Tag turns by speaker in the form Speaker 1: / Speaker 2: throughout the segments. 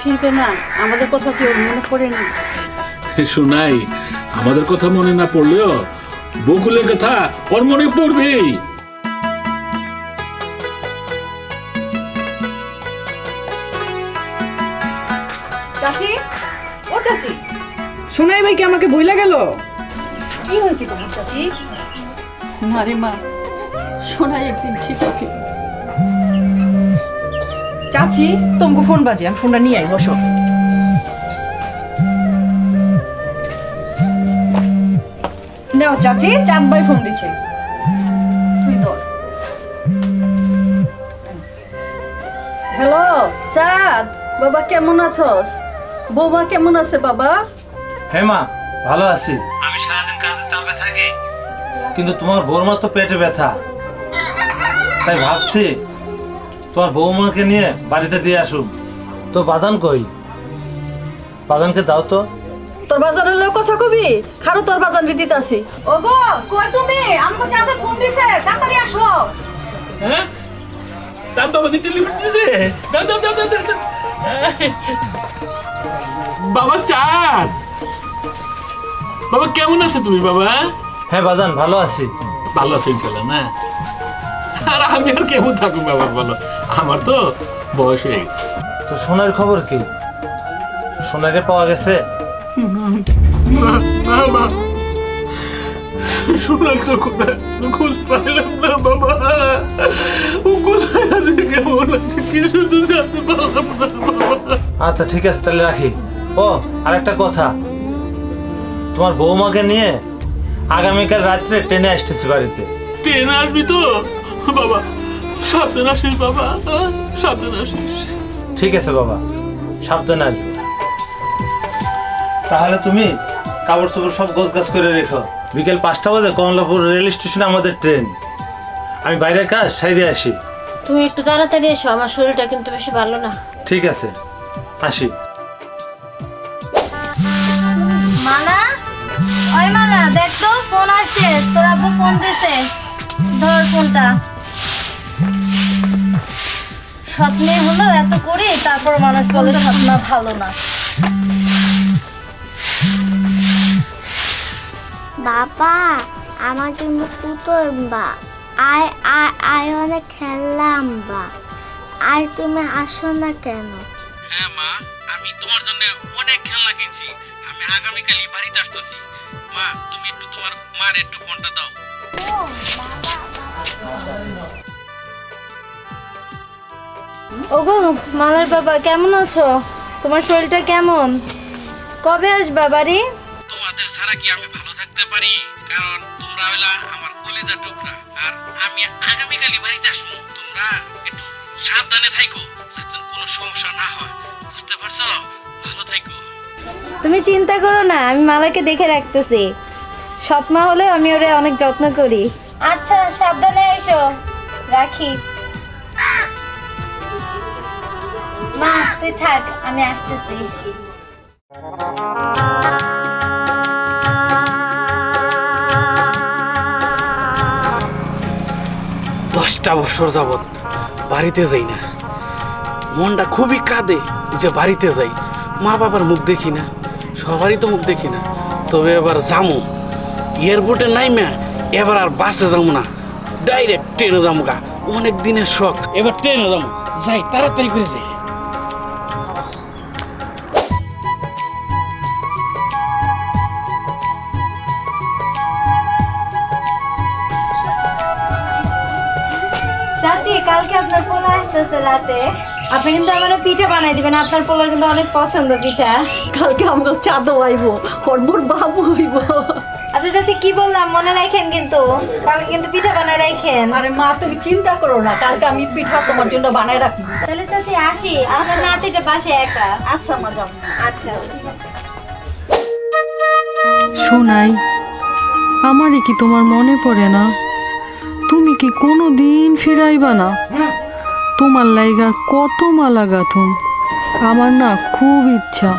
Speaker 1: ফিরবে না। আমাদের কথা কি ওর মনে পড়ে না।
Speaker 2: শোনাই আমাদের কথা মনে না পড়লেও বকুলের কথা ওর মনে পড়বেই।
Speaker 1: চাচি ও চাচি।
Speaker 3: সোনাই ভাই কি আমাকে বইলা গেল?
Speaker 1: কি হয়েছে তোমার চাচি? না রে মা শোনাই একদিন ঠিক হবে
Speaker 3: চাচি তোমাকে ফোন বাজে আমি ফোনটা নিয়ে আই বসো। নাও চাচি চাঁদ ভাই ফোন দিচ্ছে।
Speaker 1: তুই ধর। হ্যালো চাঁদ বাবা কেমন আছস? বৌমা কেমন আছে বাবা?
Speaker 4: হ্যাঁ মা ভালো আছি। আমি সারাদিন কাজে চাপে থাকি। কিন্তু তোমার বৌমার তো পেটে ব্যথা। তাই ভাবছি তোমার বৌমাকে নিয়ে বাড়িতে দিয়ে আসুন। তো বাজান কই? বাজানকে দাও তো।
Speaker 1: তোর বাজারের লোক কথা কবি? খারো তোর বিদিত আছি।
Speaker 3: ওগো কই তুমি? আমাকে চাঁদে ফোন দিছে তাড়াতাড়ি আসো।
Speaker 2: হ্যাঁ? চাঁদ বাবা টেলিফোন দিছে? দাও দাও দাও দাও দাও, দাও। বাবা চাঁদ। বাবা কেমন আছো তুমি বাবা?
Speaker 4: হ্যাঁ বাজান ভালো আছি।
Speaker 2: ভালো আছো ইনশাল্লাহ না? আর আমি আর কেমন থাকুন বাবা বলো? আমার তো বয়স হয়ে গেছে।
Speaker 4: তো সোনার খবর কি? সোনারে পাওয়া গেছে?
Speaker 2: না না মা তো কোথায় খোঁজ পাইলাম না বাবা। ও কোথায় আছে কেমন আছে কিছু তো জানতে পারলাম না বাবা।
Speaker 4: আচ্ছা ঠিক আছে তাহলে রাখি। ও আর একটা কথা। তোমার বৌমাকে নিয়ে আগামীকাল রাত্রে ট্রেনে আসতেছি বাড়িতে।
Speaker 2: ট্রেন আসবি তো? বাবা সাবধান আসিস বাবা? সাবধান আসিস।
Speaker 4: ঠিক আছে বাবা সাবধানে আসবে। তাহলে তুমি কাপড় চোপড় সব গোছ গাছ করে রেখো। বিকেল পাঁচটা বাজে কমলাপুর রেল স্টেশনে আমাদের ট্রেন। আমি বাইরের কাজ সাইডে আসি।
Speaker 5: তুমি একটু তাড়াতাড়ি এসো আমার শরীরটা কিন্তু বেশি ভালো না।
Speaker 4: ঠিক আছে আসি।
Speaker 5: মানা ওই মানা দেখ তো ফোন আসছে তোর আব্বু ফোন দিছে। ধর ফোনটা। স্বপ্নে হলো এত করি তারপর মানুষ বলে স্বপ্ন ভালো না।
Speaker 6: বাবা আমার জন্য পুতুল বা আয় আয় আয় অনেক খেললাম বা। আয় তুমি আসো না কেন?
Speaker 7: হ্যাঁ মা আমি তোমার জন্য অনেক খেলনা কিনছি। আমি আগামীকালই বাড়িতে আসতেছি। মা তুমি একটু তোমার মার একটু ফোনটা দাও।
Speaker 5: ওগো মালার বাবা কেমন আছো? তোমার শরীরটা কেমন? কবে আসবা বাড়ি?
Speaker 7: তোমাদের ছাড়া কি আমি ভালো থাকতে পারি? কারণ তোমরা হইলা আমার কলিজা টুকরা। আর আমি আগামীকালই বাড়িতে আসব। তোমরা একটু সাবধানে থাইকো যাতে কোনো সমস্যা না হয়। বুঝতে পারছ? ভালো থাইকো।
Speaker 5: তুমি চিন্তা করো না আমি মালাকে দেখে রাখতেছি। স্বপ্ন হলে আমি ওরে অনেক যত্ন করি। আচ্ছা সাবধানে এসো রাখি। তুই থাক, আমি আসতেছি।
Speaker 7: দশটা বছর যাবৎ বাড়িতে যাই না। মনটা খুবই কাঁদে যে বাড়িতে যাই। মা বাবার মুখ দেখি না, সবারই তো মুখ দেখি না। তবে এবার যামু। এয়ারপোর্টে নাইমা, এবার আর বাসে যাব না। ডাইরেক্ট ট্রেনে যাব গা অনেক দিনের শখ। এবার ট্রেনে যাব যাই, তাড়াতাড়ি করে যাই।
Speaker 5: রাতে আপনি কিন্তু আমার পিঠা বানাই দিবেন আপনার পোলার কিন্তু অনেক পছন্দ পিঠা।
Speaker 1: কালকে আমরা চাঁদও আইব ওর বাবু হইব
Speaker 5: আচ্ছা চাচি কি বললাম? মনে রাখেন কিন্তু কালকে কিন্তু পিঠা বানাই রাখেন।
Speaker 1: আরে মা তুমি চিন্তা করো না কালকে আমি পিঠা তোমার জন্য বানায় রাখব।
Speaker 5: তাহলে চাচি আসি। আপনার নাতিটা পাশে একা।
Speaker 1: আচ্ছা মা যাও।
Speaker 5: আচ্ছা
Speaker 8: শোনাই আমারই কি তোমার মনে পড়ে না? তুমি কি কোনো দিন ফিরাইবা না? তোমার লাইগার কত মালা গাথুম। আমার না খুব ইচ্ছা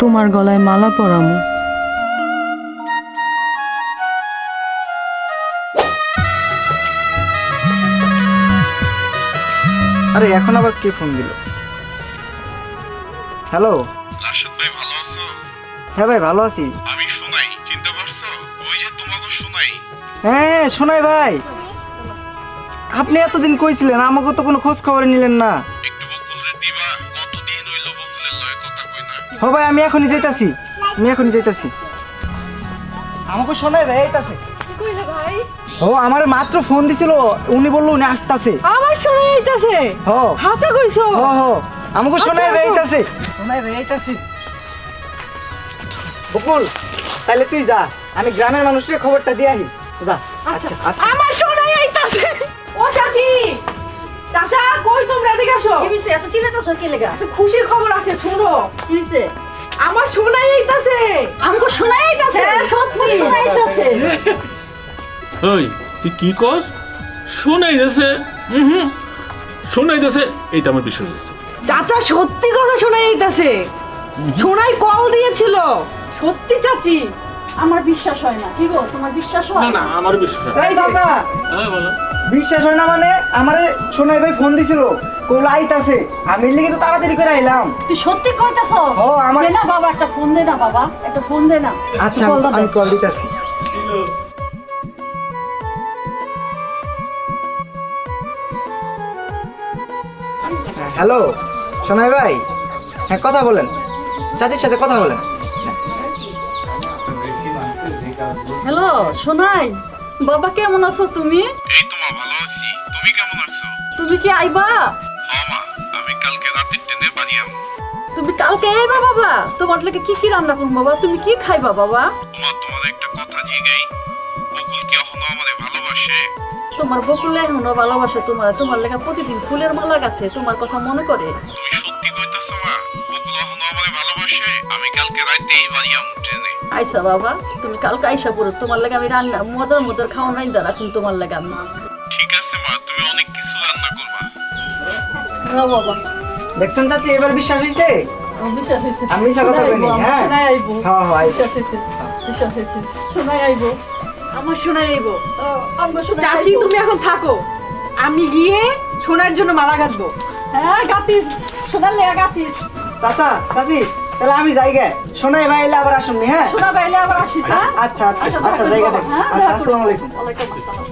Speaker 8: তোমার গলায় মালা পরামো।
Speaker 9: আরে এখন আবার কে ফোন দিল? হ্যালো?
Speaker 7: রাশেদ ভাই ভালো আছো?
Speaker 9: হ্যাঁ ভাই ভালো আছি।
Speaker 7: আমি শোনাই চিনতে পারছ? ওই যে তোমাকে শোনাই
Speaker 9: হ্যাঁ শোনাই ভাই। আপনি এতদিন কইছিলেন আমাকে তো কোনো খোঁজ খবর নিলেন না। ও ভাই আমি এখনই যাইতাছি। আমি এখনই যাইতাছি। আমাকে শোনাই ভাই এইতাছে ও আমার মাত্র ফোন দিছিল উনি বলল উনি আসতাছে।
Speaker 8: আমার শোনা যাইতাছে
Speaker 9: ও
Speaker 8: হাসা কইছো?
Speaker 9: ও হো। আমাকে শোনাই
Speaker 8: আচ্ছা,
Speaker 9: ভাই এইতাছে শোনাই ভাই এইতাছে বকুল তাহলে তুই যা আমি গ্রামের মানুষের খবরটা দিয়ে আহি। যা আচ্ছা আচ্ছা
Speaker 8: আমার শোনা যাইতাছে
Speaker 3: ও চাচি চাচা কই তোমরা? এদিকে আসো।
Speaker 1: কি হইছে? এত চিল্লাতেছো কি লেগা?
Speaker 3: খুশির খবর আছে শুনো।
Speaker 1: কি হইছে?
Speaker 3: আমার শোনাই আইতাছে।
Speaker 1: আমাকে শোনাই যাচ্ছে
Speaker 3: হ্যাঁ, সত্যি।
Speaker 1: শোনাই
Speaker 2: ওই তুই কি কস? শোনাই যাচ্ছে হুম শোনাই যাচ্ছে এইটা আমার বিশ্বাস হচ্ছে
Speaker 3: চাচা সত্যি কথা শোনাই আইতাছে। শোনাই কল দিয়েছিল। সত্যি চাচি।
Speaker 1: আমার বিশ্বাস হয় না। কি গো তোমার বিশ্বাস হয়?
Speaker 2: না আমার বিশ্বাস হয়
Speaker 9: এই চাচা
Speaker 2: হ্যাঁ বলো।
Speaker 9: বিশ্বাস হয় না মানে? আমারে সোনাই ভাই ফোন দিছিল আমি এর লিগে তো তাড়াতাড়ি করে আইলাম।
Speaker 1: তুই সত্যি কইতাছস?
Speaker 9: ও, আমার-
Speaker 1: না বাবা একটা ফোন দে না বাবা একটা ফোন দে না।
Speaker 9: আচ্ছা আমি কল দিতাছি। হ্যাঁ, হ্যালো সোনাই ভাই। হ্যাঁ কথা বলেন। চাচির সাথে কথা বলেন।
Speaker 1: হ্যালো সোনাই বাবা কেমন আছো তুমি?
Speaker 7: এই তো মা ভালো আছি। তুমি কেমন আছো?
Speaker 1: তুমি কি আইবা?
Speaker 7: হ মা আমি কালকে রাতের ট্রেনে বাড়ি আম।
Speaker 1: তুমি কালকে আইবা বাবা? তোমার লাগে কি কি রান্না করব বাবা? তুমি কি খাইবা বাবা?
Speaker 7: মা তোমার একটা কথা জিগাই। বকুল কি এখনও আমারে ভালোবাসে?
Speaker 1: তোমার বকুলে এখনও ভালোবাসে তোমার। তোমার লেগে প্রতিদিন ফুলের মালা গাঁথে তোমার কথা মনে করে।
Speaker 7: তুমি সত্যি কইতাছো মা বকুল এখনও আমারে ভালোবাসে? আমি কালকে রাতেই বাড়ি ট্রেনে।
Speaker 1: আইসা বাবা তুমি কালকে আইসা পড়ো তোমার লাগে আমি রান্না মজার মজার খাওয়া নাই দা রাখুন তোমার লাগে আমি।
Speaker 7: ঠিক আছে মা তুমি অনেক কিছু রান্না করবা।
Speaker 1: হ্যাঁ বাবা।
Speaker 9: দেখছেন চাচি এবার বিশ্বাস হয়েছে
Speaker 1: বিশ্বাস হয়েছে
Speaker 9: আমি মিছা কথা
Speaker 1: আইবো,
Speaker 9: হ্যাঁ?
Speaker 1: শোনাই আইবো।
Speaker 9: হ্যাঁ, হ্যাঁ, আইবো।
Speaker 1: বিশ্বাস হয়েছে বিশ্বাস হয়েছে শোনাই আইবো।
Speaker 3: আমার শোনাই আইবো।
Speaker 1: আমার শোনাই
Speaker 3: চাচি তুমি এখন থাকো। আমি গিয়ে সোনার জন্য মালা গাঁথবো
Speaker 1: হ্যাঁ গাতিস শোনার লেগা গাতিস
Speaker 9: চাচা চাচি তাহলে আমি যাই গে। সোনাই ভাই এলে আবার আসুন হ্যাঁ?
Speaker 1: শোনা আবার আসিস হ্যাঁ?
Speaker 9: আচ্ছা আচ্ছা
Speaker 1: আচ্ছা,
Speaker 9: আচ্ছা
Speaker 1: দেখা
Speaker 9: জায়গা
Speaker 1: করব, হ্যাঁ,
Speaker 9: আচ্ছা আসসালামু আলাইকুম।
Speaker 1: ওয়ালাইকুম আসসালাম।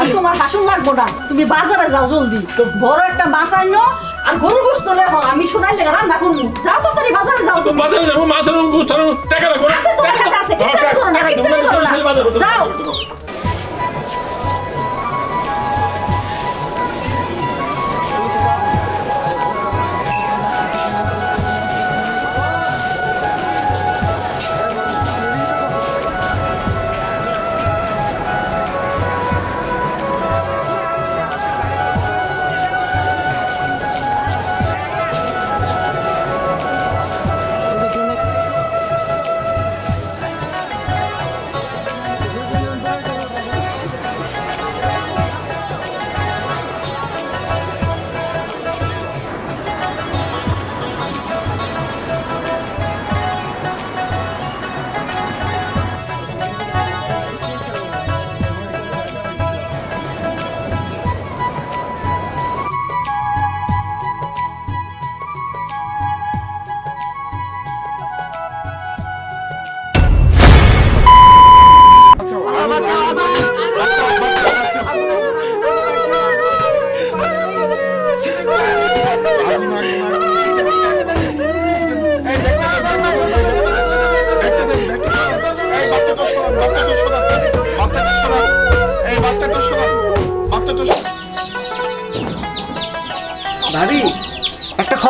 Speaker 1: আর তোমার হাসুন লাগবো না। তুমি বাজারে যাও জলদি। তো বড় একটা মাছ আনো আর গরু গোস্ত লে হো আমি শোনাই লেগে রান্না করব। যাও তো তাড়াতাড়ি বাজারে যাও তুমি।
Speaker 2: বাজারে যাব মাছ আনো গোস্ত আনো টাকা
Speaker 1: আছে তোমার কাছে আছে।
Speaker 2: হ্যাঁ, টাকা
Speaker 1: করো না যাও।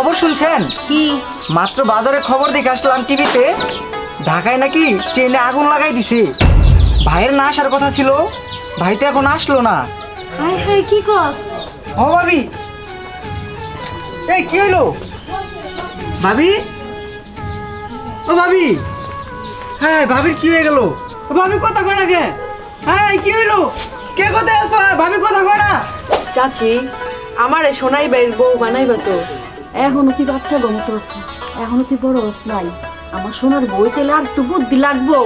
Speaker 9: খবর শুনছেন?
Speaker 5: কি?
Speaker 9: মাত্র বাজারে খবর দেখে আসলাম টিভিতে ঢাকায় নাকি ট্রেনে আগুন লাগাই দিছে। ভাইয়ের না আসার কথা ছিল ভাই তো এখন আসলো না।
Speaker 5: হাই কি কস?
Speaker 9: ও ভাবি এই কি হইল? ভাবি? ও ভাবি হ্যাঁ ভাবির কি হয়ে গেল? ও ভাবি কথা কয় না কে? হ্যাঁ কি হইল? কে কোথায় হ্যাঁ, ভাবি কথা কয় না।
Speaker 3: চাচি আমার সোনাই বাইর বউ বানাইবা তো।
Speaker 1: এখনও তুই বাচ্চা গমত আছে? এখনও তুই বড় হস নাই? আমার সোনার বই তেলে আর একটু বুদ্ধি লাগবো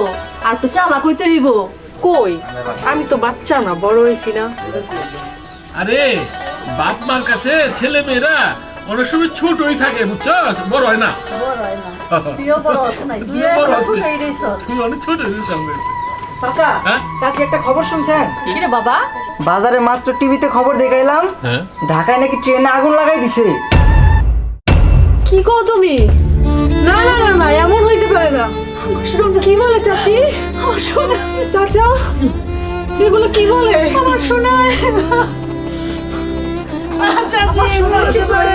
Speaker 1: আর একটু চালা কইতে হইব।
Speaker 3: কই? আমি তো বাচ্চা না বড় হয়েছি না।
Speaker 2: আরে বাপ মার কাছে ছেলে মেয়েরা অনেক সময় ছোটই থাকে বুঝছ? বড় হয় না।
Speaker 9: বড় হয় না। তুইও বড় হস নাই।
Speaker 2: তুইও বড় হস নাই। অনেক ছোট সঙ্গে
Speaker 10: চাচা? চাচি একটা খবর শুনছেন?
Speaker 9: কিরে বাবা?
Speaker 10: বাজারে মাত্র টিভিতে খবর দেখাইলাম।
Speaker 2: হ্যাঁ।
Speaker 10: ঢাকায় নাকি ট্রেনে আগুন লাগাই দিছে।
Speaker 1: কি কও তুমি? না না না না এমন হইতে পারে না। কি বলে চাচি? আমার চাচা এগুলো কি বলে? আমার শোনা চাচি এগুলো হইতে পারে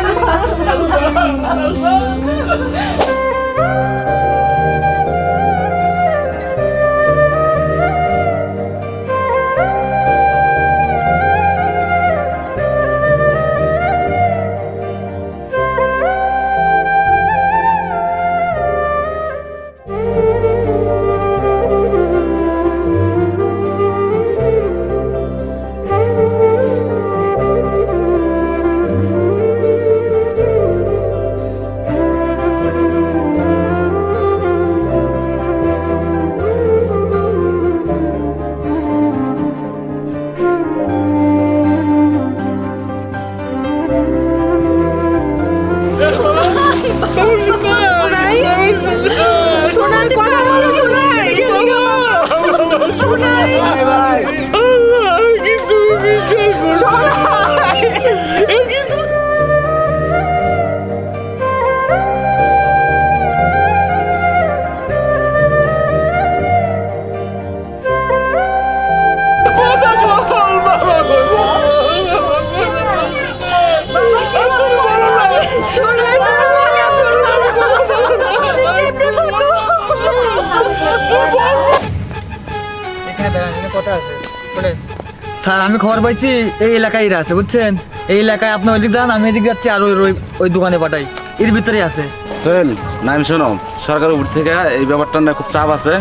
Speaker 11: খবর পাইছি এই এলাকায় এরা আছে বুঝছেন? এই এলাকায় আপনি ওইদিক যান আমি এদিক যাচ্ছি আর ওই ওই- দোকানে পাঠাই। এর ভিতরে আছে।
Speaker 12: সোহেল নাইম শোনো সরকারের উপর থেকে এই ব্যাপারটা নিয়ে খুব চাপ আছে।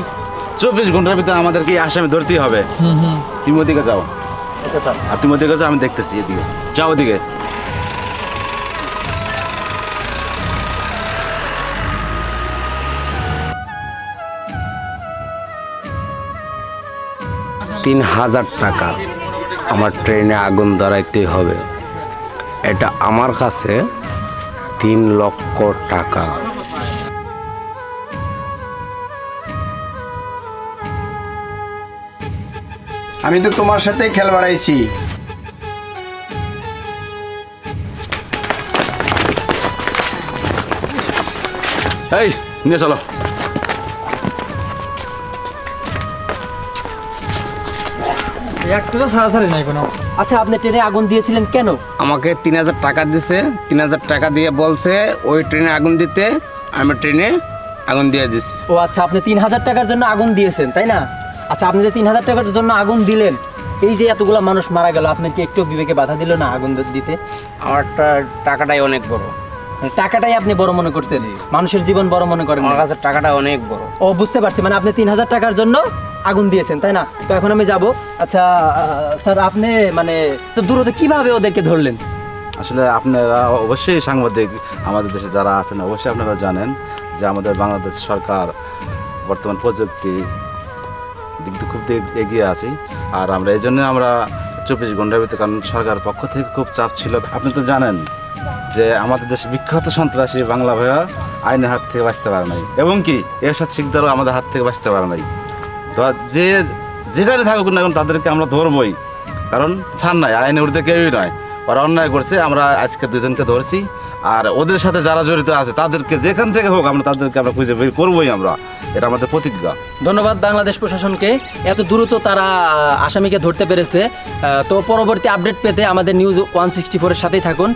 Speaker 12: চব্বিশ ঘণ্টার ভিতরে আমাদেরকে এই আসামি ধরতেই হবে। তুমি ওদিকে যাও। আর তুমি ওদিকে যাও আমি দেখতেছি এদিকে। যাও ওদিকে।
Speaker 13: তিন হাজার টাকা। আমার ট্রেনে আগুন ধরাইতে হবে। এটা আমার কাছে তিন লক্ষ টাকা। আমি তো তোমার সাথে খেল বাড়াইছি।
Speaker 12: এই নিয়ে চলো।
Speaker 11: একটা তো নাই কোনো।
Speaker 10: আচ্ছা আপনি ট্রেনে আগুন দিয়েছিলেন কেন?
Speaker 13: আমাকে তিন হাজার টাকা দিছে তিন হাজার টাকা দিয়ে বলছে ওই ট্রেনে আগুন দিতে আমি ট্রেনে আগুন দিয়ে
Speaker 10: ও আচ্ছা আপনি তিন হাজার টাকার জন্য আগুন দিয়েছেন তাই না? আচ্ছা আপনি যে তিন হাজার টাকার জন্য আগুন দিলেন এই যে এতগুলো মানুষ মারা গেল আপনার কি একটু বিবেকে বাধা দিল না আগুন দিতে?
Speaker 13: আমার টাকাটাই অনেক বড়।
Speaker 10: মানে টাকাটাই আপনি বড় মনে করছেন? মানুষের জীবন বড় মনে করেন
Speaker 13: আমার
Speaker 10: না।
Speaker 13: কাছে টাকাটা অনেক বড়।
Speaker 10: ও বুঝতে পারছি মানে আপনি তিন হাজার টাকার জন্য আগুন দিয়েছেন, তাই না? তো এখন আমি যাব। আচ্ছা স্যার, আপনি মানে তো দূরত কীভাবে ওদেরকে ধরলেন?
Speaker 12: আসলে আপনারা অবশ্যই সাংবাদিক আমাদের দেশে যারা আছেন, অবশ্যই আপনারা জানেন যে আমাদের বাংলাদেশ সরকার বর্তমান প্রযুক্তি দিক খুব এগিয়ে আছি। আর আমরা এই জন্য আমরা চব্বিশ ঘণ্টার ভিতরে, কারণ সরকার পক্ষ থেকে খুব চাপ ছিল। আপনি তো জানেন যে আমাদের দেশে বিখ্যাত সন্ত্রাসী বাংলা ভাইয়া আইনের হাত থেকে বাঁচতে পারে নাই। এবং কি? এরশাদ শিকদারও আমাদের হাত থেকে বাঁচতে পারে নাই। যে যেখানে থাকুক না এখন তাদেরকে আমরা ধরবই। কারণ ছাড় নাই আইনের উর্ধে কেউই নয়। ওরা অন্যায় করছে, আমরা আজকে দুজনকে ধরছি। আর ওদের সাথে যারা জড়িত আছে, তাদেরকে যেখান থেকে হোক আমরা তাদেরকে আমরা খুঁজে বের করবোই আমরা। এটা আমাদের প্রতিজ্ঞা।
Speaker 10: ধন্যবাদ বাংলাদেশ প্রশাসনকে। এত দ্রুত তারা, আসামিকে ধরতে পেরেছে। তো পরবর্তী আপডেট পেতে আমাদের নিউজ ওয়ান সিক্সটি ফোরের সাথেই থাকুন।